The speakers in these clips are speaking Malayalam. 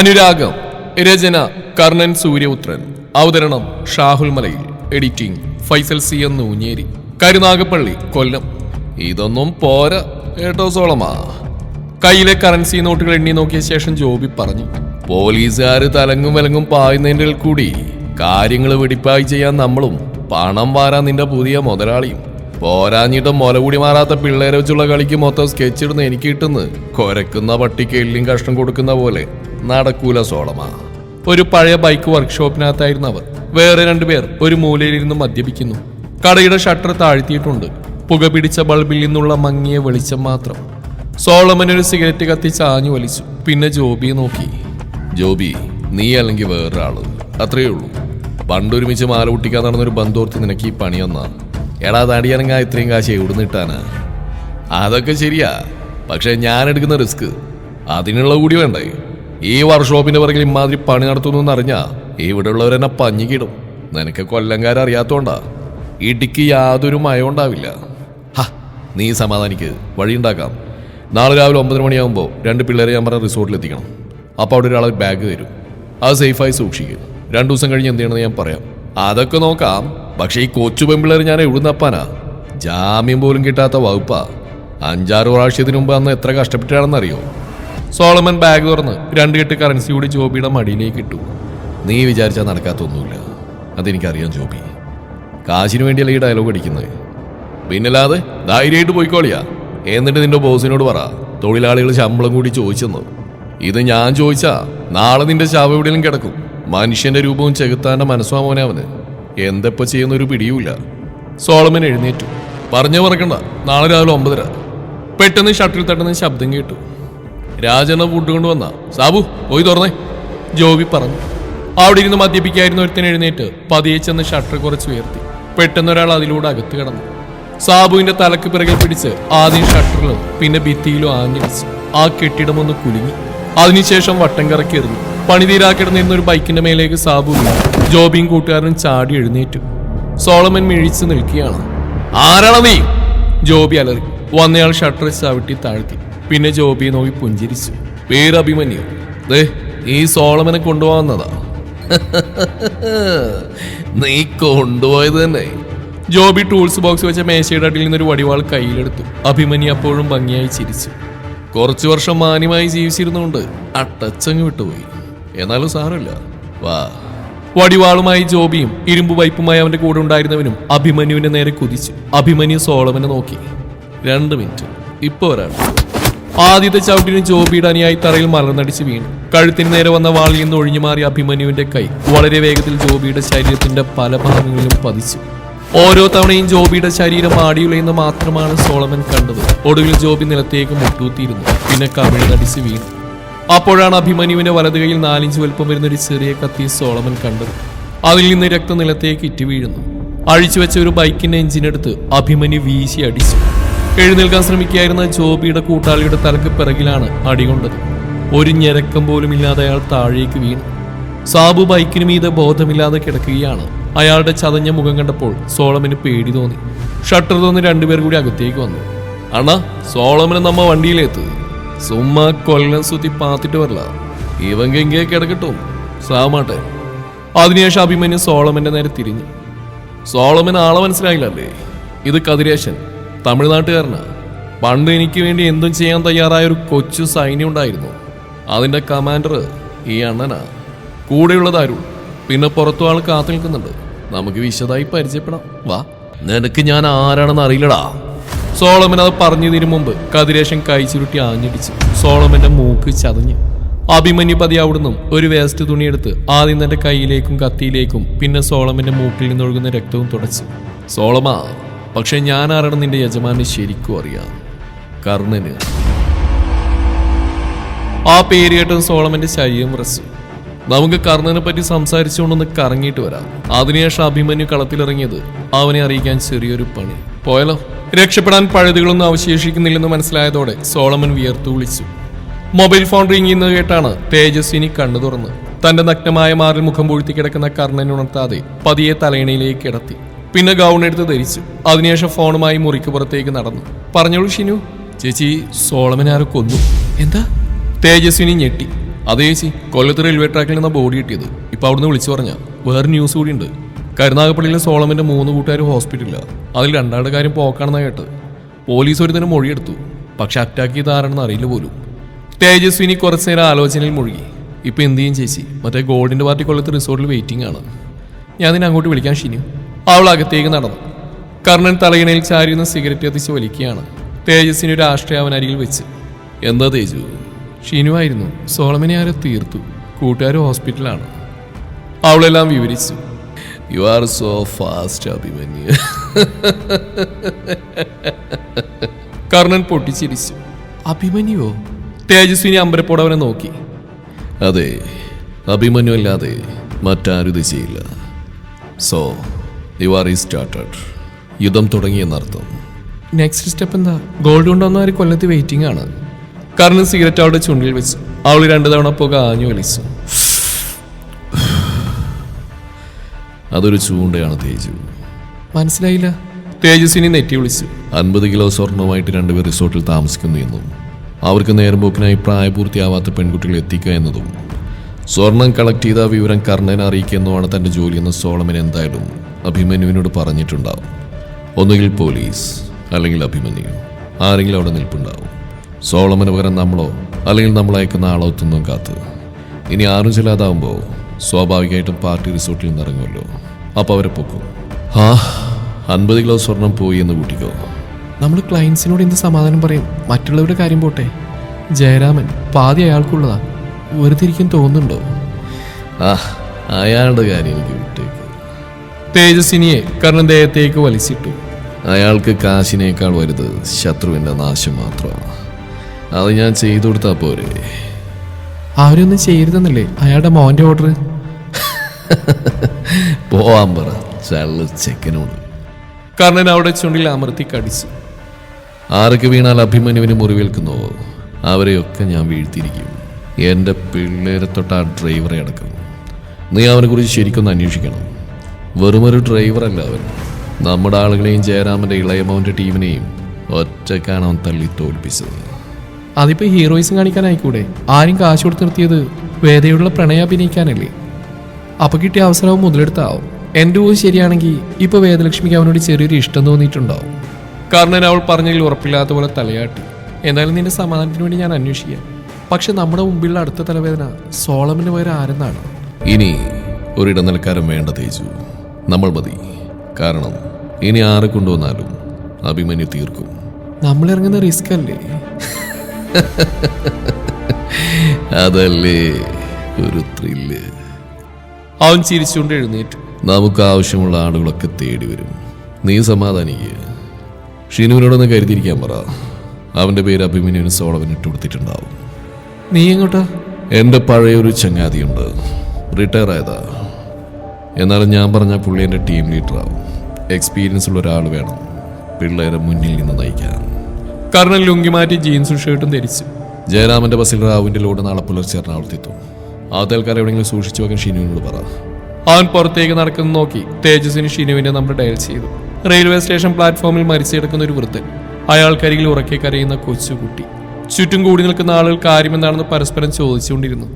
അനുരാഗം രചന കർണൻ സൂര്യപുത്രൻ അവതരണം Shahul Malayil editing Faisal C N Oonjeri Karunagappally Kollam. ഇതൊന്നും പോര ഏട്ടോ സോളമാ. കയ്യിലെ കറൻസി നോട്ടുകൾ എണ്ണി നോക്കിയ ശേഷം ജോബി പറഞ്ഞു പോലീസുകാർ തലങ്ങും വിലങ്ങും പായുന്നതിന്റെ കൂടി കാര്യങ്ങൾ വെടിപ്പായി ചെയ്യാൻ നമ്മളും പണം വാരാൻ നിന്റെ പുതിയ മുതലാളിയും പോരാഞ്ഞിട്ട് മുല കൂടി മാറാത്ത പിള്ളേരെ വെച്ചുള്ള കളിക്ക് മൊത്തം സ്കെച്ച് ഇടുന്ന എനിക്ക് കിട്ടുന്നു. കൊരക്കുന്ന പട്ടിക്ക് എല്ലും കഷ്ണം കൊടുക്കുന്ന പോലെ. നടക്കൂല സോളമ. ഒരു പഴയ ബൈക്ക് വർക്ക്ഷോപ്പിനകത്തായിരുന്നു അവർ. വേറെ രണ്ടുപേർ ഒരു മൂലയിലിരുന്ന് മദ്യപിക്കുന്നു. കടയുടെ ഷട്ടർ താഴ്ത്തിയിട്ടുണ്ട്. പുക പിടിച്ച ബൾബിൽ നിന്നുള്ള മങ്ങിയ വെളിച്ചം മാത്രം. സോളമൻ ഒരു സിഗരറ്റ് കത്തി ചാഞ്ഞു വലിച്ചു. പിന്നെ ജോബിയെ നോക്കി. ജോബി നീ അല്ലെങ്കിൽ വേറൊരാൾ. അത്രയേ ഉള്ളൂ. പണ്ടൊരുമിച്ച് മാല പൊട്ടിക്കാൻ നടന്നൊരു ബന്ധോർത്ത് നിനക്ക് ഈ പണി വന്നാ? എടാ തടിയനങ്ങാ ഇത്രയും കാശ് എവിടുന്ന് ഇട്ടാനാ അതൊക്കെ ശരിയാ. പക്ഷെ ഞാൻ എടുക്കുന്ന റിസ്ക് അതിനുള്ള കൂടി വേണ്ടേ? ഈ വർക്ക്ഷോപ്പിന്റെ പിറകിൽ ഇമാതിരി പണി നടത്തുന്നു അറിഞ്ഞാ ഇവിടെയുള്ളവരെന്നെ പഞ്ഞിക്കിടും. നിനക്ക് കൊല്ലംകാരറിയാത്തോണ്ടാ. ഇടിക്ക് യാതൊരു മയം ഉണ്ടാവില്ല ഹ നീ സമാധാനിക്ക്. വഴിയുണ്ടാക്കാം നാളെ രാവിലെ ഒമ്പത് മണിയാകുമ്പോൾ രണ്ട് പിള്ളേരെ ഞാൻ പറഞ്ഞ റിസോർട്ടിൽ എത്തിക്കണം. അപ്പോൾ അവിടെ ഒരാളെ ബാഗ് തരും. അത് സേഫായി സൂക്ഷിക്കും. രണ്ടു ദിവസം കഴിഞ്ഞ് എന്ത് ചെയ്യണമെന്ന് ഞാൻ പറയാം. അതൊക്കെ നോക്കാം. പക്ഷേ ഈ കൊച്ചു പെമ്പിള്ളേർ ഞാൻ എഴുന്നപ്പാനാ ജാമ്യം പോലും കിട്ടാത്ത വകുപ്പാ. അഞ്ചാറ് പ്രാവശ്യത്തിന് മുമ്പ് അന്ന് എത്ര കഷ്ടപ്പെട്ടാണെന്നറിയോ? സോളമൻ ബാഗ് തുറന്ന് രണ്ട് കെട്ട് കറൻസി കൂടി ജോബിയുടെ മടിയിലേക്ക് ഇട്ടു. നീ വിചാരിച്ചാൽ നടക്കാത്തൊന്നുമില്ല. അതെനിക്കറിയാം ജോബി. കാശിന് വേണ്ടിയല്ല ഈ ഡയലോഗ് അടിക്കുന്നത് പിന്നല്ലാതെ ധൈര്യമായിട്ട് പോയിക്കോളിയാ. എന്നിട്ട് നിന്റെ ബോസിനോട് പറ. തൊഴിലാളികൾ ശമ്പളം കൂടി ചോദിച്ചെന്ന്. ഇത് ഞാൻ ചോദിച്ചാ നാളെ നിന്റെ ശവം എവിടെയെങ്കിലും കിടക്കും. മനുഷ്യന്റെ രൂപവും ചെകുത്താന്റെ മനസ്സുമാ മോനെ അവന്. എന്തെപ്പോ ചെയ്യുന്ന ഒരു പിടിയുമില്ല. സോളമൻ എഴുന്നേറ്റു. പറഞ്ഞു പറക്കണ്ട നാളെ രാവിലെ ഒമ്പതര. പെട്ടെന്ന് ഷട്ടിൽ തട്ടുന്ന ശബ്ദം കേട്ടു. രാജന ഫുഡ് കൊണ്ടുവന്ന സാബു പോയി തുറന്നേ. ജോബി പറഞ്ഞു. അവിടെ ഇരുന്ന് മദ്യപിക്കായിരുന്ന ഒരുത്തൻ എഴുന്നേറ്റ് പതിയെ ചെന്ന് ഷട്ടർ കുറച്ച് ഉയർത്തി. പെട്ടെന്ന് ഒരാൾ അതിലൂടെ അകത്ത് കിടന്നു. സാബുവിന്റെ തലക്ക് പിറകിൽ പിടിച്ച് ആദ്യം ഷട്ടറിലും പിന്നെ ഭിത്തിയിലും ആഞ്ഞടിച്ചു ആ കെട്ടിടം ഒന്ന് കുലുങ്ങി. അതിനുശേഷം വട്ടം കറക്കിയിരുന്നു പണിതീരാക്കിടന്നിരുന്ന ഒരു ബൈക്കിന്റെ മേലേക്ക് സാബു വീണു. ജോബിയും കൂട്ടുകാരനും ചാടി എഴുന്നേറ്റു. സോളമൻ മിഴിച്ചു നിൽക്കുകയാണ്. ആരാണ് നീ ജോബി അലറി. വന്നയാൾ ഷട്ടർ ചവിട്ടി താഴ്ത്തി. പിന്നെ ജോബിയെ നോക്കി പുഞ്ചിരിച്ചു. പേര് അഭിമന്യു ദേ ഈ സോളമനെ കൊണ്ടുപോകുന്നതാ. നീ കൊണ്ടുപോയത് തന്നെ. ജോബി ടൂൾസ് ബോക്സ് വെച്ച മേശയുടെ അടിയിൽ നിന്നൊരു വടിവാൾ കയ്യിലെടുത്തു. അഭിമന്യു അപ്പോഴും ഭംഗിയായി ചിരിച്ചു. കുറച്ചു വർഷം മാന്യമായി ജീവിച്ചിരുന്നുകൊണ്ട് അട്ടച്ചങ്ങ് വിട്ടുപോയി. എന്നാലും സാരമില്ല. വാ. വടിവാളുമായി ജോബിയും ഇരുമ്പ് വൈപ്പുമായി അവന്റെ കൂടെ ഉണ്ടായിരുന്നവനും അഭിമന്യുവിന്റെ നേരെ കുതിച്ചു. അഭിമന്യു സോളമനെ നോക്കി. രണ്ട് മിനിറ്റ്. ഇപ്പൊ ഒരാൾ. ആദ്യത്തെ ചവിട്ടിന് ജോബിയുടെ അനുയായി തറയിൽ മലർന്നടിച്ച് വീണു. കഴുത്തിന് നേരെ വന്ന വാളിൽ നിന്ന് ഒഴിഞ്ഞു മാറിയ അഭിമന്യുവിന്റെ കൈ വളരെ വേഗത്തിൽ ജോബിയുടെ ശരീരത്തിന്റെ പല ഭാഗങ്ങളിലും പതിച്ചു. ഓരോ തവണയും ജോബിയുടെ ശരീരം ആടിയുലയെന്ന് മാത്രമാണ് സോളമൻ കണ്ടത്. ഒടുവിൽ ജോബി നിലത്തേക്ക് മുട്ടൂത്തിയിരുന്നു പിന്നെ കമിഴ്ന്നടിച്ച് വീണു. അപ്പോഴാണ് അഭിമന്യുവിന്റെ വലത് കൈയിൽ നാലിഞ്ച് വലുപ്പം വരുന്ന ഒരു ചെറിയ കത്തി സോളമൻ കണ്ടത്. അതിൽ നിന്ന് രക്തം നിലത്തേക്ക് ഇറ്റി വീഴുന്നു. അഴിച്ചു വെച്ച ഒരു ബൈക്കിന്റെ എഞ്ചിനെടുത്ത് അഭിമന്യു വീശി അടിച്ചു. എഴുന്നേൽക്കാൻ ശ്രമിക്കുകയായിരുന്ന ജോബിയുടെ കൂട്ടാളിയുടെ തലക്ക് പിറകിലാണ് അടികൊണ്ടത് ഒരു ഞെരക്കം പോലും ഇല്ലാതെ അയാൾ താഴേക്ക് വീണു. സാബു ബൈക്കിനു മീതെ ബോധമില്ലാതെ കിടക്കുകയാണ്. അയാളുടെ ചതഞ്ഞ മുഖം കണ്ടപ്പോൾ സോളമന് പേടി തോന്നി. ഷട്ടർ തോന്നി രണ്ടുപേർ കൂടി അകത്തേക്ക് വന്നു. അണ സോളമന് നമ്മ വണ്ടിയിലെത്ത്. സുമ്മാ കൊല്ലം സുത്തി പാത്തിട്ട് വരല. ഇവങ്ക ഇങ്ങനെ കിടക്കട്ടും സാമാട്ടെ. അതിനുശേഷം അഭിമന്യു സോളമന്റെ നേരെ തിരിഞ്ഞു. സോളമൻ ആളെ മനസ്സിലായില്ലല്ലേ? ഇത് കതിരേശൻ തമിഴ്നാട്ടുകാരനാ. പണ്ട് എനിക്ക് വേണ്ടി എന്തും ചെയ്യാൻ തയ്യാറായ ഒരു കൊച്ചു സൈന്യം ഉണ്ടായിരുന്നു. അതിന്റെ കമാൻഡർ ഈ അണ്ണനാ. കൂടെയുള്ളത് അരുൾ പിന്നെ പുറത്തു ആൾ കാത്തു നിൽക്കുന്നുണ്ട്. നമുക്ക് വിശദമായി പരിചയപ്പെടാം. വാ. നിനക്ക് ഞാൻ ആരാണെന്ന് അറിയില്ലടാ. സോളമൻ അത് പറഞ്ഞതിനു മുമ്പ് കതിരേശൻ കൈ ചുരുട്ടി ആഞ്ഞടിച്ചു. സോളമന്റെ മൂക്ക് ചതഞ്ഞു. അഭിമന്യു പതി അവിടുന്നും ഒരു വേസ്റ്റ് തുണിയെടുത്ത് ആദ്യം തന്റെ കയ്യിലേക്കും കത്തിയിലേക്കും പിന്നെ സോളമന്റെ മൂക്കിൽ നിന്നൊഴുകുന്ന രക്തവും തുടച്ചു. സോളമ പക്ഷെ ഞാൻ ആരാണ് നിന്റെ യജമാനെ ശരിക്കും അറിയാം? കർണന്. ആ പേര് കേട്ടത് സോളമന്റെ ശരീരം റസു നമുക്ക് കർണനെ പറ്റി സംസാരിച്ചുകൊണ്ടൊന്ന് കറങ്ങിയിട്ട് വരാം. അതിനുശേഷം അഭിമന്യു കളത്തിലിറങ്ങിയത് അവനെ അറിയിക്കാൻ ചെറിയൊരു പണി. പോയാലോ? രക്ഷപ്പെടാൻ പഴുതുകളൊന്നും അവശേഷിക്കുന്നില്ലെന്ന് മനസ്സിലായതോടെ സോളമൻ വിയർത്തു വിളിച്ചു. മൊബൈൽ ഫോൺ റിംഗ് ചെയ്യുന്നത് കേട്ടാണ് തേജസ്വിനി കണ്ണു തുറന്ന്. തന്റെ നഗ്നമായ മാറിൽ മുഖം പൂഴ്ത്തി കിടക്കുന്ന കർണനെ ഉണർത്താതെ പതിയെ തലയിണയിലേക്ക് കിടത്തി. പിന്നെ ഗൗൺ എടുത്ത് ധരിച്ചു. അതിനുശേഷം ഫോണുമായി മുറിക്ക് പുറത്തേക്ക് നടന്നു. പറഞ്ഞോളൂ ഷിനു. ചേച്ചി സോളമൻ ആരോ കൊന്നു? എന്താ? തേജസ്വിനി ഞെട്ടി. അതേ ചേച്ചി കൊല്ലത്ത് റെയിൽവേ ട്രാക്കിൽ നിന്ന ബോഡി കിട്ടിയത്. ഇപ്പൊ അവിടുന്ന് വിളിച്ചു പറഞ്ഞ. വേറെ ന്യൂസ് കൂടി ഉണ്ട്. കരുനാഗപ്പള്ളിയിലെ സോളമിന്റെ മൂന്ന് കൂട്ടുകാർ ഹോസ്പിറ്റലിലാണ് അതിൽ രണ്ടാളുടെ കാര്യം പോക്കാണെന്നാ കേട്ടത്. പോലീസ് ഒരു തന്നെ മൊഴിയെടുത്തു. പക്ഷെ അറ്റാക്ക് ചെയ്ത ആരാണെന്ന് അറിയില്ല പോലും. തേജസ്വിനി കുറച്ചു നേരം ആലോചനയിൽ മുഴുകി. ഇപ്പൊ എന്ത് ചെയ്യും ചേച്ചി? മറ്റേ ഗോൾഡിന്റെ പാർട്ടി കൊല്ലത്ത് റിസോർട്ടിൽ വെയിറ്റിംഗ് ആണ്. ഞാൻ നിന്നെ അങ്ങോട്ട് വിളിക്കാൻ ഷിനു. അവൾ അകത്തേക്ക് നടന്നു. കർണൻ തലയിണയിൽ ചാരിയുന്ന സിഗരറ്റ് എത്തിച്ച് വലിക്കുകയാണ്. തേജസ്വിനി ഒരു ആശ്രയ അവനരികിൽ വെച്ച്. എന്താ തേജു? ഷിനു ആയിരുന്നു. സോളമനെ ആരോ തീർത്തു. കൂട്ടുകാർ ഹോസ്പിറ്റലാണ് അവളെല്ലാം വിവരിച്ചു. You are so fast Abhimanyu. Karnan പൊട്ടിച്ചിരിച്ചു. അഭിമന്യുവോ തേജസ്വിനി അമ്പരപ്പോടവനെ നോക്കി. അതെ അഭിമന്യു അല്ലാതെ മറ്റാരും ഇത് ചെയ്യില്ല. സോ യു ആർ ഈ സ്റ്റാർട്ടഡ് യുദ്ധം തുടങ്ങിയെന്നർത്ഥം നെക്സ്റ്റ് സ്റ്റെപ്പ് എന്താ? ഗോൾഡ് കൊണ്ടുവന്നവർ കൊല്ലത്ത് വെയിറ്റിംഗ് ആണ്. കർണൻ സിഗരറ്റ് അവളുടെ ചുണ്ടിൽ വെച്ചു. അവൾ രണ്ടു തവണ പുക ആഞ്ഞു വലിച്ചു. അതൊരു ചൂണ്ടയാണ് തേജു. മനസ്സിലായില്ല. തേജസ്വിനി നെറ്റി വിളിച്ചു. അൻപത് കിലോ സ്വർണവുമായിട്ട് രണ്ടുപേർ റിസോർട്ടിൽ താമസിക്കുന്നു എന്നും അവർക്ക് നേരമ്പോക്കിനായി പ്രായപൂർത്തിയാവാത്ത പെൺകുട്ടികളെ എത്തിക്കുക എന്നതും സ്വർണം കളക്ട് ചെയ്ത വിവരം കർണനെ അറിയിക്കുക എന്നുമാണ് തന്റെ ജോലിയെന്ന് സോളമൻ എന്തായാലും അഭിമന്യുവിനോട് പറഞ്ഞിട്ടുണ്ടാവും. ഒന്നുകിൽ പോലീസ് അല്ലെങ്കിൽ അഭിമന്യു. ആരെങ്കിലും അവിടെ നിൽപ്പുണ്ടാവും. സോളമന് പകരം നമ്മളോ അല്ലെങ്കിൽ നമ്മൾ അയക്കുന്ന ആളോ തിന്നും കാത്ത്. ഇനി ആരും ചെല്ലാതാവുമ്പോൾ സ്വാഭാവികമായിട്ടും പാർട്ടി റിസോർട്ടിൽ നിന്ന് ഇറങ്ങുമല്ലോ. അപ്പോൾ അവരെ പൊക്കും. ആ അൻപത് കിലോ സ്വർണം പോയി എന്ന് കൂട്ടിക്കോ. നമ്മൾ ക്ലയൻസിനോട് എന്ത് സമാധാനം പറയും? മറ്റുള്ളവരുടെ കാര്യം പോട്ടെ. ജയരാമൻ പാതി അയാൾക്കുള്ളതാ. വെറുതെ ഇരിക്കും തോന്നുന്നുണ്ടോ? ആ അയാളുടെ കാര്യം എനിക്ക് വിട്ടേക്ക്. തേജസ്വിനിയെ കാരണം ദേഹത്തേക്ക് വലിച്ചിട്ടു. അയാൾക്ക് കാശിനേക്കാൾ വലുത് ശത്രുവിന്റെ നാശം മാത്രമാണ്. അത് ഞാൻ ചെയ്തു കൊടുത്താ പോരെ. അവരൊന്നും ചെയ്യരുതെന്നല്ലേ അയാളുടെ മോന്റെ ഓർഡർ പോവാൻ പറ. ചള്ള ചെക്കനോട്. കർണൻ അവിടെ ചുണ്ടിൽ അമർത്തി കടിച്ചു. ആരൊക്കെ വീണാൽ അഭിമന്യുവിന് മുറിവേൽക്കുന്നോ? അവരെയൊക്കെ ഞാൻ വീഴ്ത്തിയിരിക്കും. എന്റെ പിള്ളേരെ തൊട്ട് ആ ഡ്രൈവറെ അടക്കം. നീ അവനെ കുറിച്ച് ശരിക്കൊന്ന് അന്വേഷിക്കണം. വെറുമൊരു ഡ്രൈവറല്ല അവൻ. നമ്മുടെ ആളുകളെയും ജയരാമന്റെ ഇളയമോന്റെ ടീമിനെയും ഒറ്റക്കാണ് അവൻ തള്ളി തോൽപ്പിച്ചത്. അതിപ്പോ ഹീറോയിസം കാണിക്കാനായിക്കൂടെ? ആരും കാശ് കൊടുത്ത് നിർത്തിയത് വേദയോടുള്ള പ്രണയം അഭിനയിക്കാനല്ലേ? അപ്പൊ കിട്ടിയ അവസരവും മുതലെടുത്താവും. എന്റെ ഊഹം ശരിയാണെങ്കിൽ ഇപ്പൊ വേദലക്ഷ്മിക്ക് അവനോട് ചെറിയൊരു ഇഷ്ടം തോന്നിയിട്ടുണ്ടാവും. കാരണം അവൾ പറഞ്ഞതിൽ ഉറപ്പില്ലാത്ത പോലെ തലയാട്ടി. എന്നാലും നിന്റെ സമാധാനത്തിന് വേണ്ടി ഞാൻ അന്വേഷിക്കാം. പക്ഷെ നമ്മുടെ മുമ്പിലുള്ള അടുത്ത തലവേദന സോളമിന് പകരം ആരെന്നാണ്? ഇനി ഒരിടനിലക്കാരൻ വേണ്ട തേജു. നമ്മൾ മതി. കാരണം ഇനി ആരെ കൊണ്ടുവന്നാലും അഭിമന്യു തീർക്കും. നമ്മൾ ഇറങ്ങുന്ന റിസ്ക് അല്ലേ അതല്ലേ ഒരു ത്രില്ല്. അവൻ ചിരിച്ചുകൊണ്ട് എഴുന്നേറ്റു. നമുക്ക് ആവശ്യമുള്ള ആളുകളൊക്കെ തേടി വരും. നീ സമാധാനിക്കുക ഷിനുവിനോടൊന്ന് കരുതിയിരിക്കാൻ പറ. അവന്റെ പേര് അഭിമന്യുവിന് സോളവൻ ഇട്ട് കൊടുത്തിട്ടുണ്ടാവും. നീ എങ്ങോട്ടാ? എന്റെ പഴയൊരു ചങ്ങാതിയുണ്ട്. റിട്ടയർ ആയതാ. എന്നാലും ഞാൻ പറഞ്ഞ പുള്ളി എന്റെ ടീം ലീഡറാവും എക്സ്പീരിയൻസ് ഉള്ള ഒരാൾ വേണം. പിള്ളേരെ മുന്നിൽ നിന്ന് നയിക്കാൻ. കർണൽ ലുങ്കി മാറ്റി ജീൻസും ഷർട്ടും ധരിച്ചു. ജയരാമന്റെ ബസ്സിൽ റാവുവിന്റെ ലോഡ് നാളെ പുലർച്ചെ എറണാകുളത്തെത്തും ആ തൽക്കാലം എവിടെയെങ്കിലും സൂക്ഷിച്ചു വെക്കാൻ ഷിനുവിനോട് പറ. അവൻ പുറത്തേക്ക് നടക്കുന്ന നോക്കി തേജസ്വിന് ഷിനുവിന്റെ നമ്പർ ഡയൽ ചെയ്തു. റെയിൽവേ സ്റ്റേഷൻ പ്ലാറ്റ്ഫോമിൽ മരിച്ചു കിടക്കുന്ന ഒരു വൃദ്ധൻ അയാൾക്കരികിൽ ഉറക്കെ കരയുന്ന കൊച്ചുകുട്ടി. ചുറ്റും കൂടി നിൽക്കുന്ന ആളുകൾ കാര്യമെന്താണെന്ന് പരസ്പരം ചോദിച്ചുകൊണ്ടിരുന്നു.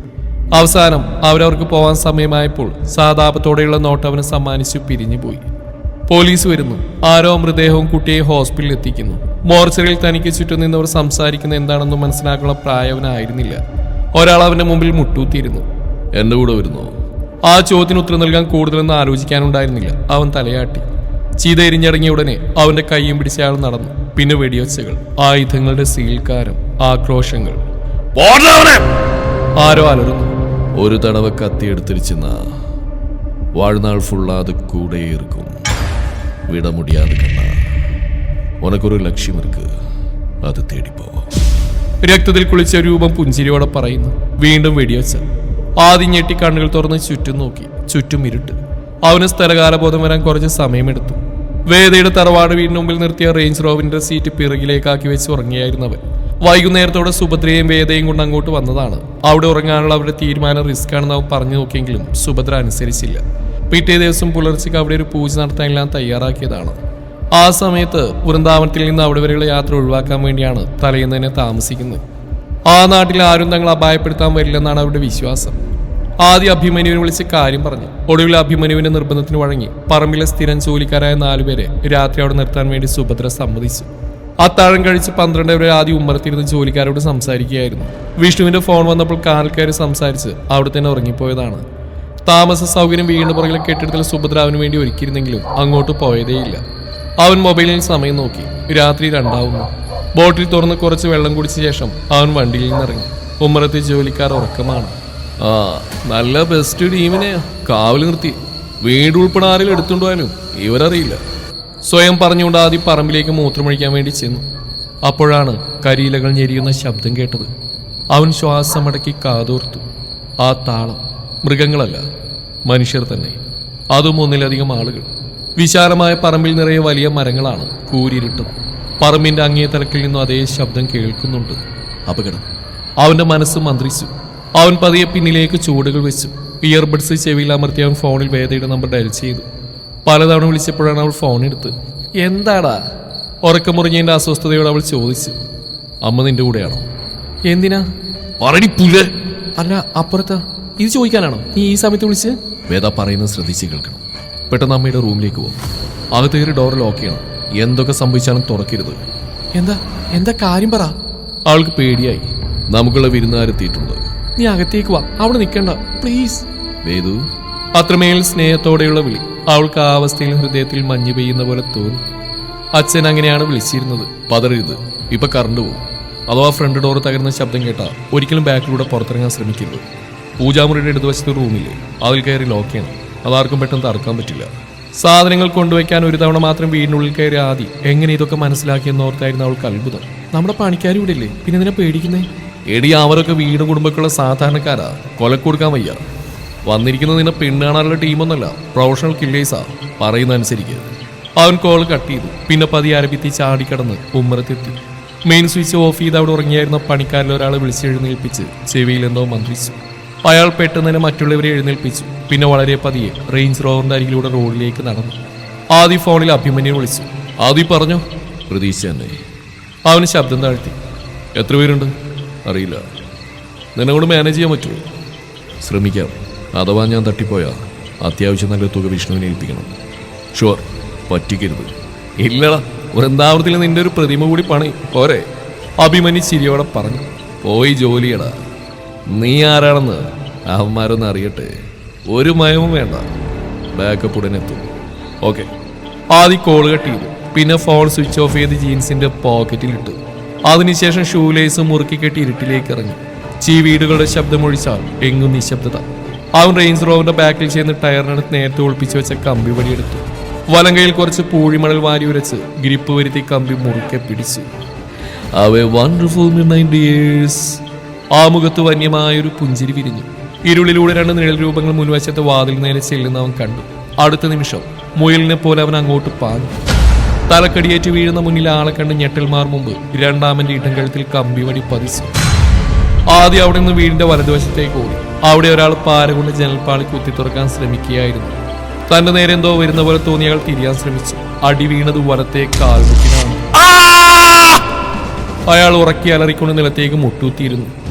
അവസാനം അവരവർക്ക് പോകാൻ സമയമായപ്പോൾ സാതാപത്തോടെയുള്ള നോട്ട് അവന് സമ്മാനിച്ചു പിരിഞ്ഞുപോയി പോലീസ് വരുന്നു. ആരോ മൃതദേഹവും കുട്ടിയെ ഹോസ്പിറ്റലിൽ എത്തിക്കുന്നു. മോർച്ചറിയിൽ തനിക്ക് ചുറ്റും നിന്നവർ സംസാരിക്കുന്ന എന്താണെന്ന് മനസ്സിലാക്കാനുള്ള പ്രായം അവനായിരുന്നില്ല ഒരാൾ അവന്റെ മുമ്പിൽ മുട്ടൂത്തിയിരുന്നു എന്റെ കൂടെ വരുന്നോ ആ ചോദ്യത്തിന് ഉത്തരം നൽകാൻ കൂടുതലൊന്നും ആലോചിക്കാനുണ്ടായിരുന്നില്ല അവൻ തലയാട്ടി ചീത എരിഞ്ഞിറങ്ങിയ ഉടനെ അവന്റെ കൈയും പിടിച്ച് അയാൾ നടന്നു പിന്നെ വെടിയൊച്ചകൾ ആയുധങ്ങളുടെ സീൽക്കാരം ആക്രോശങ്ങൾ ആരോ അലറുന്നു ഒരു തടവ കത്തിയെടുത്തിരിച്ചെന്ന வாழ்நாள் ஃபுல்லா அது கூட இருக்கும் விட முடியாது கண்ணா உனக்கு ஒரு லட்சியம் இருக்கு അത് തേടിപ്പോ രക്തത്തിൽ കുളിച്ച രൂപം പുഞ്ചിരിയോടെ പറയുന്നു. വീണ്ടും വെടിവെച്ച. ആദ്യം ഞെട്ടി കണ്ണുകൾ തുറന്ന് ചുറ്റും നോക്കി ചുറ്റും ഇരുട്ട്. അവന് സ്ഥലകാലബോധം വരാൻ കുറച്ച് സമയമെടുത്തു. വേദയുടെ തറവാട് വീടിന് മുമ്പിൽ നിർത്തിയ റേഞ്ച് റോവിന്റെ സീറ്റ് പിറകിലേക്കാക്കി വെച്ച് ഉറങ്ങിയായിരുന്നു അവൻ. വൈകുന്നേരത്തോടെ സുഭദ്രയും വേദയും കൊണ്ട് അങ്ങോട്ട് വന്നതാണ്. അവിടെ ഉറങ്ങാനുള്ള അവരുടെ തീരുമാനം റിസ്ക് ആണെന്ന് അവൻ പറഞ്ഞു നോക്കിയെങ്കിലും സുഭദ്ര അനുസരിച്ചില്ല. പിറ്റേ ദിവസം പുലർച്ചയ്ക്ക് അവിടെ ഒരു പൂജ നടത്താനെല്ലാം തയ്യാറാക്കിയതാണ്. ആ സമയത്ത് വൃന്ദാവനത്തിൽ നിന്ന് അവിടെ വരെയുള്ള യാത്ര ഒഴിവാക്കാൻ വേണ്ടിയാണ് തലേന്ന് തന്നെ താമസിക്കുന്നത്. ആ നാട്ടിൽ ആരും തങ്ങൾ അപായപ്പെടുത്താൻ വരില്ലെന്നാണ് അവരുടെ വിശ്വാസം. ആദ്യം അഭിമന്യുവിനെ വിളിച്ച് കാര്യം പറഞ്ഞു. ഒടുവിൽ അഭിമന്യുവിന്റെ നിർബന്ധത്തിന് വഴങ്ങി പറമ്പിലെ സ്ഥിരം ജോലിക്കാരായ നാലുപേരെ രാത്രി അവിടെ നിർത്താൻ വേണ്ടി സുഭദ്ര സമ്മതിച്ചു. അത്താഴം കഴിച്ച് പന്ത്രണ്ട് വരെ ആദ്യം ഉമ്മറത്തിരുന്ന് ജോലിക്കാരോട് സംസാരിക്കുകയായിരുന്നു. വിഷ്ണുവിന്റെ ഫോൺ വന്നപ്പോൾ കാറിൽ കയറി സംസാരിച്ച് അവിടെ തന്നെ ഉറങ്ങിപ്പോയതാണ്. താമസ സൗകര്യം വീണ്ടും പുറകിലെ കെട്ടിടത്തിൽ സുഭദ്രാവിന് വേണ്ടി ഒരുക്കിയിരുന്നെങ്കിലും അങ്ങോട്ട് പോയതേയില്ല. അവൻ മൊബൈലിൽ സമയം നോക്കി. രാത്രി രണ്ടാവുന്നു. ബോട്ടിൽ തുറന്ന് കുറച്ച് വെള്ളം കുടിച്ച ശേഷം അവൻ വണ്ടിയിൽ നിന്നിറങ്ങി. ഉമ്മറത്തെ ജോലിക്കാർ ഉറക്കമാണ്. ആ നല്ല ബെസ്റ്റ് ടീമിനെ കാവൽ നിർത്തി. വീട് ഉൾപ്പെടെ ആരെങ്കിലും എടുത്തുകൊണ്ടുപോയാലും ഇവരറിയില്ല. സ്വയം പറഞ്ഞുകൊണ്ട് ആദ്യം പറമ്പിലേക്ക് മൂത്രമൊഴിക്കാൻ വേണ്ടി ചെന്നു. അപ്പോഴാണ് കരിയിലകൾ ഞെരിയുന്ന ശബ്ദം കേട്ടത്. അവൻ ശ്വാസം അടക്കി കാതോർത്തു. ആ താളം മൃഗങ്ങളല്ല മനുഷ്യർ തന്നെ. അതും ഒന്നിലധികം ആളുകൾ. വിശാലമായ പറമ്പിൽ നിറയെ വലിയ മരങ്ങളാണ് കൂരിരുട്ടും. പറമ്പിന്റെ അങ്ങേ തലക്കിൽ നിന്നും അതേ ശബ്ദം കേൾക്കുന്നുണ്ട്. അപകടം. അവന്റെ മനസ്സ് മന്ത്രിച്ചു. അവൻ പതിയെ പിന്നിലേക്ക് ചൂടുകൾ വെച്ചു. ഇയർബഡ്സ് ചെവിയിൽ അമർത്തി അവൻ ഫോണിൽ വേദയുടെ നമ്പർ ഡയൽ ചെയ്തു. പലതവണ വിളിച്ചപ്പോഴാണ് അവൾ ഫോൺ എടുത്ത്. എന്താടാ? ഉറക്കമുറിഞ്ഞതിന്റെ അസ്വസ്ഥതയോട് അവൾ ചോദിച്ചു. അമ്മ നിന്റെ കൂടെയാണോ? എന്തിനാ? പറടി പുൽ അല്ല അപ്പുറത്താ. ഇത് ചോദിക്കാനാണോ? നീ ഈ സമയത്ത് വിളിച്ച്? വേദ പറയുന്നത് ശ്രദ്ധിച്ച് കേൾക്കണം. പെട്ടെന്ന് അമ്മയുടെ റൂമിലേക്ക് പോകും. അകത്തെ ഡോർ ലോക്ക് ചെയ്യണം. എന്തൊക്കെ സംഭവിച്ചാലും തുറക്കരുത്. എന്താ? എന്താ കാര്യം പറ. ആൾക്ക് പേടിയായി. നമുക്കുള്ള വിരുന്നുകാരെത്തിയിട്ടുണ്ട് നീ അകത്തേക്ക് വാ. അവിടെ നിൽക്കണ്ട. പ്ലീസ് വേദു അത്രമേൽ സ്നേഹത്തോടെയുള്ള വിളി. അവൾക്ക് ആ അവസ്ഥയിൽ ഹൃദയത്തിൽ മഞ്ഞ് പെയ്യുന്ന പോലെ തോന്നി. അച്ഛൻ അങ്ങനെയാണ് വിളിച്ചിരുന്നത്. പതറരുത്. ഇപ്പൊ കറണ്ട് പോകും അഥവാ ഫ്രണ്ട് ഡോർ തകരുന്ന ശബ്ദം കേട്ടാ ഒരിക്കലും ബാക്കിലൂടെ പുറത്തിറങ്ങാൻ ശ്രമിക്കരുത്. പൂജാമുറിയുടെ ഇടതുവശത്ത് റൂമില്ലേ അതിൽ കയറി ലോക്ക് ചെയ്യണം. അതാർക്കും പെട്ടെന്ന് തറക്കാൻ പറ്റില്ല. സാധനങ്ങൾ കൊണ്ടുവയ്ക്കാൻ ഒരു തവണ മാത്രം വീടിനുള്ളിൽ കയറി ആദി എങ്ങനെ ഇതൊക്കെ മനസ്സിലാക്കിയെന്ന് ഓർത്തായിരുന്നു അവൾക്ക് അത്ഭുതം. നമ്മുടെ പണിക്കാരും ഇവിടെ ഇല്ലേ? പിന്നെ ഇതിനെ പേടിക്കുന്നേ? എടി അവരൊക്കെ വീടും കുടുംബക്കുള്ള സാധാരണക്കാരാ. കൊലക്കൊടുക്കാൻ വയ്യ. വന്നിരിക്കുന്നത് നിന്നെ പെണ്ണാണാനുള്ള ടീമൊന്നല്ല. പ്രൊഫഷണൽ കില്ലേഴ്സാ പറയുന്ന അനുസരിച്ച് അവൻ കോൾ കട്ട് ചെയ്തു. പിന്നെ പതി ആരംഭിത്തി ചാടിക്കടന്ന് ഉമ്മറത്തെത്തി. മെയിൻ സ്വിച്ച് ഓഫ് ചെയ്ത് അവിടെ ഉറങ്ങിയായിരുന്ന പണിക്കാരിൽ ഒരാളെ വിളിച്ചെഴുന്നേൽപ്പിച്ച് ചെവിയിൽ എന്തോ മന്ത്രിച്ചു. അയാൾ പെട്ടെന്ന് തന്നെ മറ്റുള്ളവരെ എഴുന്നേൽപ്പിച്ചു. പിന്നെ വളരെ പതിയെ റേഞ്ച് റോവറിന്റെ അരികിലൂടെ റോഡിലേക്ക് നടന്നു. ആദി ഫോണിൽ അഭിമന്യെ വിളിച്ചു. ആദി പറഞ്ഞു? പ്രതീക്ഷ തന്നെ. അവന് ശബ്ദം താഴ്ത്തി. എത്ര പേരുണ്ട്? അറിയില്ല. നിന്നെ കൊണ്ട് മാനേജ് ചെയ്യാൻ പറ്റുമോ? ശ്രമിക്കാം. അഥവാ ഞാൻ തട്ടിപ്പോയാ. അത്യാവശ്യം നല്ല തുക വിഷ്ണുവിനെ ഏൽപ്പിക്കണം. ഷുവർ പറ്റിക്കരുത്. ഇല്ലടാ വൃന്ദാവനത്തിൽ നിന്റെ ഒരു പ്രതിമ കൂടി പണി. പോരെ. അഭിമന്യു ചിരിയോടെ പറഞ്ഞു. പോയി ജോലിയടാ. നീ ആരാണെന്ന് അവന്മാരൊന്ന് അറിയട്ടെ. ഒരു മയവും വേണ്ട. ബാക്കപ്പ് ഉടനെ എത്തും. ഓക്കെ ആദ്യം കോൾ കട്ട് ചെയ്തു. പിന്നെ ഫോൺ സ്വിച്ച് ഓഫ് ചെയ്ത് ജീൻസിന്റെ പോക്കറ്റിലിട്ടു അതിനുശേഷം ഷൂ ലേസ് മുറുക്കി കെട്ടി ഇരുട്ടിലേക്ക് ഇറങ്ങി. ചീ വീടുകളുടെ ശബ്ദമൊഴിച്ചാൽ എങ്ങും നിശബ്ദത. അവൻ റേഞ്ച് റോവറിന്റെ ബാക്കിൽ ചേർന്ന് ടയറിനടുത്ത് നേരത്തെ ഒളിപ്പിച്ചു വെച്ച കമ്പി വടിയെടുത്തു വലങ്കയിൽ കുറച്ച് പൂഴിമണൽ വാരി ഉരച്ച് ഗ്രിപ്പ് വരുത്തി കമ്പി മുറുക്കെ പിടിച്ചു. അവ വണ്ടർഫുൾ ഇയേഴ്സ് ആ മുഖത്ത് വന്യമായൊരു പുഞ്ചിരി വിരിഞ്ഞു. ഇരുളിലൂടെ രണ്ട് നിഴൽ രൂപങ്ങൾ മുൻവശത്തെ വാതിൽ നേരെ ചെല്ലുന്ന അവൻ കണ്ടു. അടുത്ത നിമിഷം മുയലിനെ പോലെ അവൻ അങ്ങോട്ട് പാഞ്ഞു. തലക്കടിയേറ്റ് വീഴുന്ന മുന്നിൽ ആളെ കണ്ട് ഞെട്ടൽമാർ മുമ്പ് രണ്ടാമന്റെ ഇടം കഴുത്തിൽ കമ്പി വടി പതിച്ചു. ആദ്യം അവിടെ നിന്ന് വീടിന്റെ വലതുവശത്തേക്ക് ഓടി. അവിടെ ഒരാൾ പാര കൊണ്ട് ജനൽപ്പാളി കുത്തി തുറക്കാൻ ശ്രമിക്കുകയായിരുന്നു. തന്റെ നേരെ എന്തോ വരുന്ന പോലെ തോന്നി അയാൾ തിരിയാൻ ശ്രമിച്ചു. അടി വീണത് വലത്തെ കാൽമുട്ടിനാണ്. അയാൾ ഉറക്കി അലറിക്കൊണ്ട് നിലത്തേക്ക് മുട്ടൂത്തിയിരുന്നു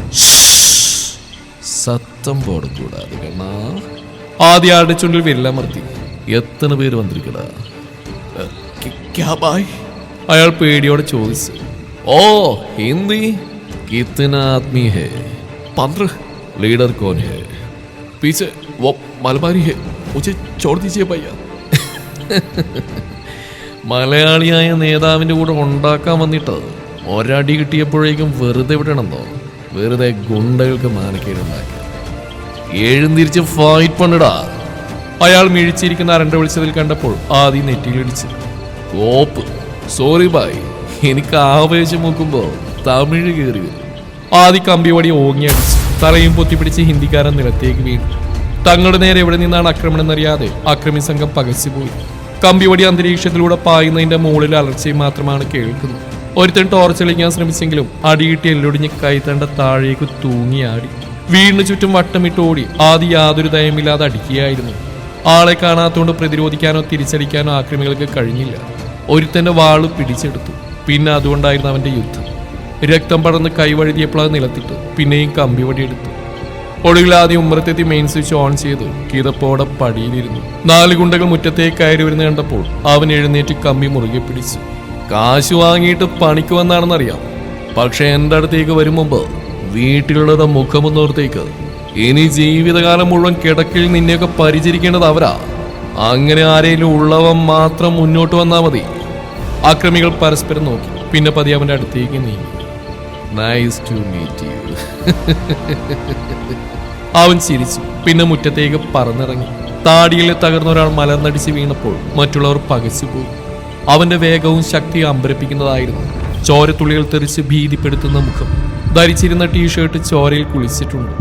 സത്തം പോടക്കൂടാതെ കണ്ണാ ആദ്യ ആടെ ചുണ്ടിൽ വില്ലമർത്തി എത്ര പേര് വന്നിരിക്കടാ? അയാൾ പേടിയോടെ ചോദിച്ചു. ഓ ഹിന്ദി? കിത്തന ഹേ. പന്ത്ര. ലീഡർ കോൻ ഹേ. പീച്ച് വോ മലബാരി ഹേ. മുझे ചോട് പയ്യ. മലയാളിയായ നേതാവിന്റെ കൂടെ ഉണ്ടാക്കാൻ വന്നിട്ട്? ഒരടി കിട്ടിയപ്പോഴേക്കും വെറുതെ വിടണമെന്നോ വെറുതെ ഗുണ്ടകൾക്ക് മാനക്കേടുണ്ടാക്കി. എഴുന്നിരിച്ച് ഫൈറ്റ് പണിടാ. അയാൾ മിഴിച്ചിരിക്കുന്ന അരണ്ട വിളിച്ചതിൽ കണ്ടപ്പോൾ ആദ്യം നെറ്റിയിലിടിച്ച്. ഓപ്പ് സോറി ബായ് എനിക്ക് ആവേശം നോക്കുമ്പോൾ തമിഴ് കയറി വരും. ആദ്യ കമ്പിവടി ഓങ്ങിയടിച്ചു തലയും പൊത്തിപ്പിടിച്ച് ഹിന്ദിക്കാരൻ നിലത്തേക്ക് വീണു. തങ്ങളുടെ നേരെ എവിടെ നിന്നാണ് ആക്രമണം എന്നറിയാതെ അക്രമി സംഘം പകച്ചുപോയി. കമ്പിവടി അന്തരീക്ഷത്തിലൂടെ പായുന്നതിന്റെ മുകളിൽ അലർച്ചയും മാത്രമാണ് കേൾക്കുന്നത്. ഒരുത്തൻ ടോർച്ച് കളിക്കാൻ ശ്രമിച്ചെങ്കിലും അടിയിട്ട് എല്ലൊടിഞ്ഞ് കൈത്തണ്ട താഴേക്ക് തൂങ്ങിയാടി വീടിന് ചുറ്റും വട്ടമിട്ട് ഓടി ആദ്യം യാതൊരു ദയമില്ലാതെ അടിക്കുകയായിരുന്നു. ആളെ കാണാത്തതുകൊണ്ട് പ്രതിരോധിക്കാനോ തിരിച്ചടിക്കാനോ ആക്രമികൾക്ക് കഴിഞ്ഞില്ല. ഒരുത്തന്റെ വാൾ പിടിച്ചെടുത്തു. പിന്നെ അതുകൊണ്ടായിരുന്നു അവന്റെ യുദ്ധം. രക്തം പടർന്ന് കൈവഴുതിയപ്പോൾ അത് നിലത്തിട്ട്. പിന്നെയും കമ്പി വടിയെടുത്തു ഒടുവിൽ ആദ്യം ഉമ്മറത്തെത്തി മെയിൻ സ്വിച്ച് ഓൺ ചെയ്ത്. കിതപ്പോടെ പടിയിലിരുന്നു. നാല് ഗുണ്ടകൾ മുറ്റത്തേക്ക് കയറി വരുന്ന കണ്ടപ്പോൾ അവൻ എഴുന്നേറ്റ് കമ്പി മുറുകെ പിടിച്ചു. കാശ് വാങ്ങിയിട്ട് പണിക്ക് വന്നാണെന്നറിയാം. പക്ഷെ എന്റെ അടുത്തേക്ക് വരും മുമ്പ് വീട്ടിലുള്ളത് മുഖമൊന്നോർത്തേക്ക്. ഇനി ജീവിതകാലം മുഴുവൻ കിടക്കിൽ നിന്നെയൊക്കെ പരിചരിക്കേണ്ടത് അവരാ. അങ്ങനെ ആരെങ്കിലും ഉള്ളവൻ മാത്രം മുന്നോട്ട് വന്നാൽ മതി. ആക്രമികൾ പരസ്പരം നോക്കി. പിന്നെ പതി അവന്റെ അടുത്തേക്ക് നീങ്ങി. നൈസ് ടു മീറ്റ് യു അവൻ ചിരിച്ചു. പിന്നെ മുറ്റത്തേക്ക് പറന്നിറങ്ങി. താടിയിൽ തകർന്ന ഒരാൾ മലർന്നടിച്ച് വീണപ്പോൾ മറ്റുള്ളവർ പകച്ചുപോയി. അവന്റെ വേഗവും ശക്തിയും അമ്പരപ്പിക്കുന്നതായിരുന്നു. ചോരത്തുള്ളികൾ തെറിച്ച് ഭീതിപ്പെടുത്തുന്ന മുഖം. ധരിച്ചിരുന്ന ടീഷർട്ട് ചോരയിൽ കുളിച്ചിട്ടുണ്ട്.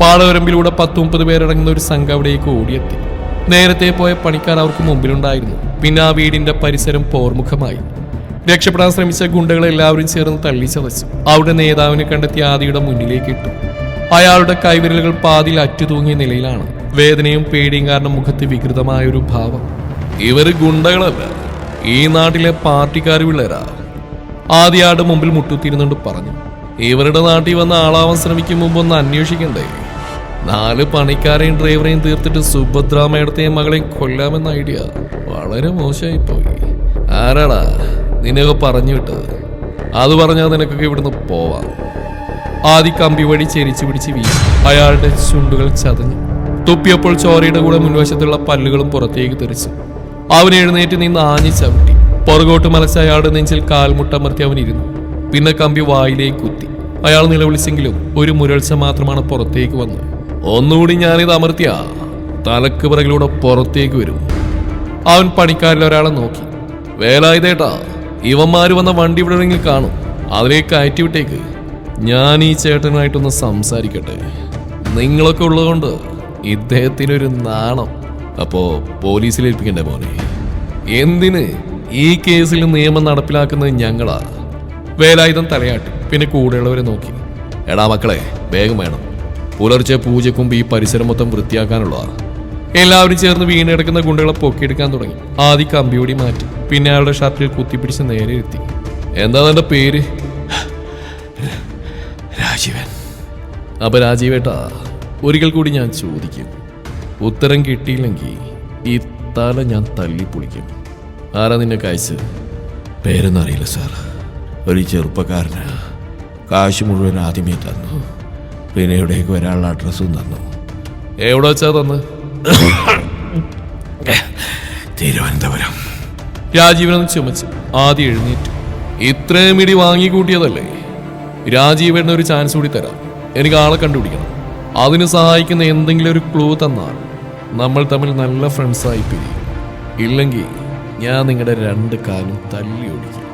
പാളവരമ്പിലൂടെ പത്ത് മുപ്പത് പേരടങ്ങുന്ന ഒരു സംഘം അവിടേക്ക് ഓടിയെത്തി. നേരത്തെ പോയ പണിക്കാർ അവർക്ക് മുമ്പിലുണ്ടായിരുന്നു. പിന്നെ ആ വീടിന്റെ പരിസരം പോർമുഖമായി. രക്ഷപ്പെടാൻ ശ്രമിച്ച ഗുണ്ടകളെ എല്ലാവരും ചേർന്ന് തള്ളിച്ചതച്ചു അവിടെ നേതാവിനെ കണ്ടെത്തി ആദിയുടെ മുന്നിലേക്ക് ഇട്ടു. അയാളുടെ കൈവിരലുകൾ പാതിയിൽ അറ്റുതൂങ്ങിയ നിലയിലാണ്. വേദനയും പേടിയും കാരണം മുഖത്ത് വികൃതമായ ഒരു ഭാവം. ഇവർ ഗുണ്ടകളല്ല. ഈ നാട്ടിലെ പാർട്ടിക്കാർ പിള്ളേരാ. ആദ്യയാട് മുമ്പിൽ മുട്ടുത്തിരുന്നുകൊണ്ട് പറഞ്ഞു ഇവരുടെ നാട്ടിൽ വന്ന് ആളാവാൻ ശ്രമിക്കും മുമ്പ് ഒന്ന് അന്വേഷിക്കണ്ടേ? നാല് പണിക്കാരെയും ഡ്രൈവറെയും തീർത്തിട്ട് സുഭദ്ര മേടത്തെയും മകളെയും കൊല്ലാമെന്ന ഐഡിയ വളരെ മോശമായി പോയി. ആരാടാ നിന്നെയൊക്കെ പറഞ്ഞു വിട്ടത്? അത് പറഞ്ഞാൽ നിനക്കൊക്കെ ഇവിടുന്ന് പോവാം. ആദ്യ കമ്പി വഴി ചെരിച്ചു പിടിച്ച് വീശി അയാളുടെ ചുണ്ടുകൾ ചതഞ്ഞു. തുപ്പിയപ്പോൾ ചോരയുടെ കൂടെ മുൻവശത്തുള്ള പല്ലുകളും പുറത്തേക്ക് തെറിച്ചു. അവൻ എഴുന്നേറ്റ് നിന്ന് ആഞ്ഞു ചവിട്ടി. പുറകോട്ട് മലച്ച അയാളുടെ നെഞ്ചിൽ കാൽമുട്ടമർത്തി അവൻ ഇരുന്നു. പിന്നെ കമ്പി വായിലേക്ക് കുത്തി. അയാൾ നിലവിളിച്ചെങ്കിലും ഒരു മുരൾച്ച മാത്രമാണ് പുറത്തേക്ക് വന്നത്. ഒന്നുകൂടി ഞാനിത് അമർത്തിയ. തലക്ക് പിറകിലൂടെ പുറത്തേക്ക് വരും. അവൻ പണിക്കാരിൽ ഒരാളെ നോക്കി. വേലായുധേട്ടാ ഇവന്മാര് വന്ന വണ്ടി ഇവിടെ കാണും. അതിലേക്ക് കയറ്റി വിട്ടേക്ക്. ഞാൻ ഈ ചേട്ടനുമായിട്ടൊന്ന് സംസാരിക്കട്ടെ. നിങ്ങളൊക്കെ ഉള്ളതുകൊണ്ട് ഇദ്ദേഹത്തിനൊരു നാണം. അപ്പോ പോലീസിൽ ഏൽപ്പിക്കണ്ടേ മോനെ? എന്തിന് ഈ കേസിൽ നിയമം നടപ്പിലാക്കുന്നത് ഞങ്ങളാ വേലായുധം തലയാട്ടി. പിന്നെ കൂടെയുള്ളവരെ നോക്കി. എടാ മക്കളെ വേഗം വേണം. പുലർച്ചെ പൂജക്കുമ്പ് ഈ പരിസരം മൊത്തം വൃത്തിയാക്കാനുള്ള എല്ലാവരും ചേർന്ന് വീണെടുക്കുന്ന ഗുണ്ടകളെ പൊക്കിയെടുക്കാൻ തുടങ്ങി. ആദ്യ കമ്പിയോടി മാറ്റി പിന്നെ അയാളുടെ ഷർട്ടിൽ കുത്തിപ്പിടിച്ച് നേരെ എത്തി എന്താ തന്റെ പേര്? രാജീവൻ. അപ്പൊ രാജീവേട്ടാ ഒരിക്കൽ കൂടി ഞാൻ ചോദിക്കും. ഉത്തരം കിട്ടിയില്ലെങ്കിൽ ഈ തല ഞാൻ തല്ലി തല്ലിപ്പൊളിക്കും ആരാ നിന്നെ കാഴ്ച പേരെന്നറിയില്ല സാർ. ഒരു ചെറുപ്പക്കാരന്. കാശ് മുഴുവൻ ആദ്യമേ തന്നു. പിന്നെ ഇവിടേക്ക് ഒരാളുടെ അഡ്രസ്സും തന്നു. എവിടെ വെച്ചാ തന്ന്? തിരുവനന്തപുരം. രാജീവനൊന്ന് ചുമച്ച് ആദ്യം എഴുന്നേറ്റു. ഇത്രയും ഇടി വാങ്ങിക്കൂട്ടിയതല്ലേ രാജീവേട്ടന് ഒരു ചാൻസ് കൂടി തരാം. എനിക്ക് ആളെ കണ്ടുപിടിക്കണം. അതിന് സഹായിക്കുന്ന എന്തെങ്കിലും ഒരു ക്ലൂ തന്നാൽ നമ്മൾ തമ്മിൽ നല്ല ഫ്രണ്ട്സായി പിരിയും ഇല്ലെങ്കിൽ ഞാൻ നിങ്ങളുടെ രണ്ട് കാലും തല്ലി ഓടിക്കും.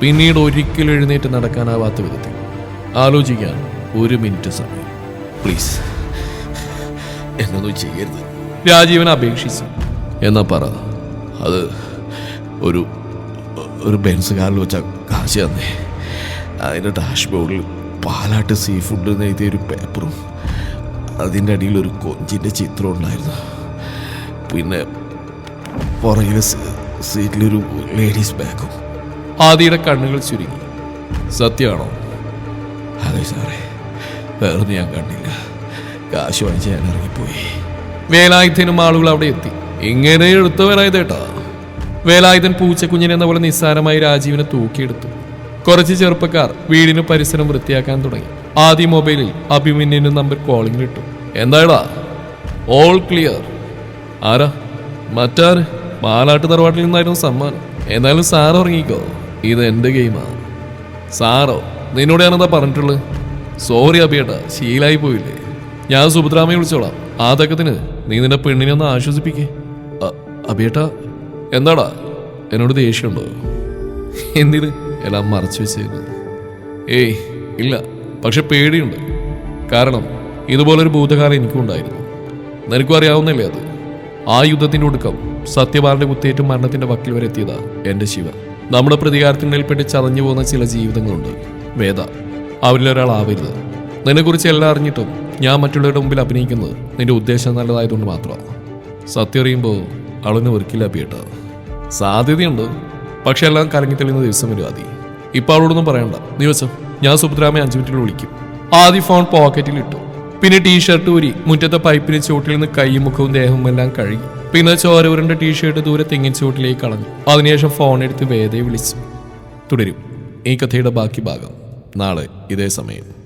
പിന്നീട് ഒരിക്കലും എഴുന്നേറ്റ് നടക്കാനാവാത്ത വിധത്തിൽ. ആലോചിക്കാൻ ഒരു മിനിറ്റ് സമയം. പ്ലീസ് എന്നൊന്നും ചെയ്യരുത്. രാജീവൻ അപേക്ഷിച്ചു. എന്നാ പറ. അത് ഒരു ഒരു ബെൻസ് കാറിൽ വെച്ച കാശ് തന്നേ. അതിന്റെ ഡാഷ്ബോർഡിൽ പാലാട്ട് സീ ഫുഡ് എഴുതിയ ഒരു പേപ്പറും അതിന്റെ അടിയിൽ ഒരു കൊഞ്ചിന്റെ ചിത്രം ഉണ്ടായിരുന്നു. പിന്നെ പുറകിലെ സീറ്റിലൊരു ലേഡീസ് ബാഗും. ആദിയുടെ കണ്ണുകൾ ചുരുങ്ങി. സത്യമാണോ? അതെ സാറേ. വേറെ ഞാൻ കണ്ടില്ല. കാശ് വാങ്ങിച്ച് ഞാൻ ഇറങ്ങിപ്പോയി. വേലായുധനും ആളുകൾ അവിടെ എത്തി. ഇങ്ങനെ എടുത്തു വേലായുധേട്ടാ വേലായുധൻ പൂച്ചക്കുഞ്ഞിനെ എന്ന പോലെ നിസ്സാരമായി രാജീവിനെ തൂക്കിയെടുത്തു. കുറച്ച് ചെറുപ്പക്കാർ വീടിന് പരിസരം വൃത്തിയാക്കാൻ തുടങ്ങി. ആദ്യ മൊബൈലിൽ അഭിമന്യനും നമ്പർ കോളിംഗിലിട്ടു എന്തായടാ? ഓൾ ക്ലിയർ ആരാ? മറ്റാര്? പാലാട്ട് തറവാട്ടിൽ നിന്നായിരുന്നു സമ്മാനം. എന്നാലും സാർ ഉറങ്ങിക്കോ. ഇത് എന്റെ ഗെയിമാണ് സാറോ നിന്നോട് ഞാനെന്താ പറഞ്ഞിട്ടുള്ളത് സോറി അഭിയേട്ടാ ശീലായി പോയില്ലേ. ഞാൻ സുഭദ്രാമയെ വിളിച്ചോളാം. ആ തക്കത്തിന് നീ നിന്റെ പെണ്ണിനെ ഒന്ന് ആശ്വസിപ്പിക്കേ. അഭിയേട്ടാ എന്താടാ? എന്നോട് ദേഷ്യമുണ്ടോ? എന്തിന്? എല്ലാം മറച്ചു വെച്ചേ ഏയ് ഇല്ല. പക്ഷെ പേടിയുണ്ട്. കാരണം ഇതുപോലൊരു ഭൂതകാലം എനിക്കും ഉണ്ടായിരുന്നു. നിനക്കും അറിയാവുന്നില്ലേ അത്? ആ യുദ്ധത്തിന്റെ ഒടുക്കം സത്യപാലന്റെ കുത്തേറ്റ് മരണത്തിന്റെ വക്കിൽ വരെ എത്തിയതാ എന്റെ ശിവ നമ്മുടെ പ്രതികാരത്തിനിടയിൽപ്പെട്ട് ചതഞ്ഞു പോകുന്ന ചില ജീവിതങ്ങളുണ്ട്. വേദ അവരിലൊരാളാവരുത് നിന്നെക്കുറിച്ച് എല്ലാം അറിഞ്ഞിട്ടും ഞാൻ മറ്റുള്ളവരുടെ മുമ്പിൽ അഭിനയിക്കുന്നത് നിന്റെ ഉദ്ദേശം നല്ലതായതുകൊണ്ട് മാത്രമാണ്. സത്യം അറിയുമ്പോൾ അവളിനെ ഒരുക്കില്ല പേട്ട സാധ്യതയുണ്ട് പക്ഷെ എല്ലാം കലങ്ങി തെളിയുന്ന ദിവസം വരും ആദി. ഇപ്പോൾ അവളോടൊന്നും പറയണ്ട. വെച്ചോ. ഞാൻ സുഭദ്രാമയെ അഞ്ചു മിനിറ്റിൽ വിളിക്കും. ആദ്യ ഫോൺ പോക്കറ്റിൽ ഇട്ടു. പിന്നെ ടീഷർട്ട് ഊരി മുറ്റത്തെ പൈപ്പിന് ചുവട്ടിൽ നിന്ന് കൈയും മുഖവും ദേഹവും എല്ലാം കഴുകി. പിന്നെ ചോര ഉരണ്ട ടീഷർട്ട് ദൂരെ തെങ്ങിൻ ചുവട്ടിലേക്ക് കളഞ്ഞു. അതിനുശേഷം ഫോൺ എടുത്ത് വേദയെ വിളിച്ചു. തുടരും. ഈ കഥയുടെ ബാക്കി ഭാഗം. നാളെ ഇതേ സമയം.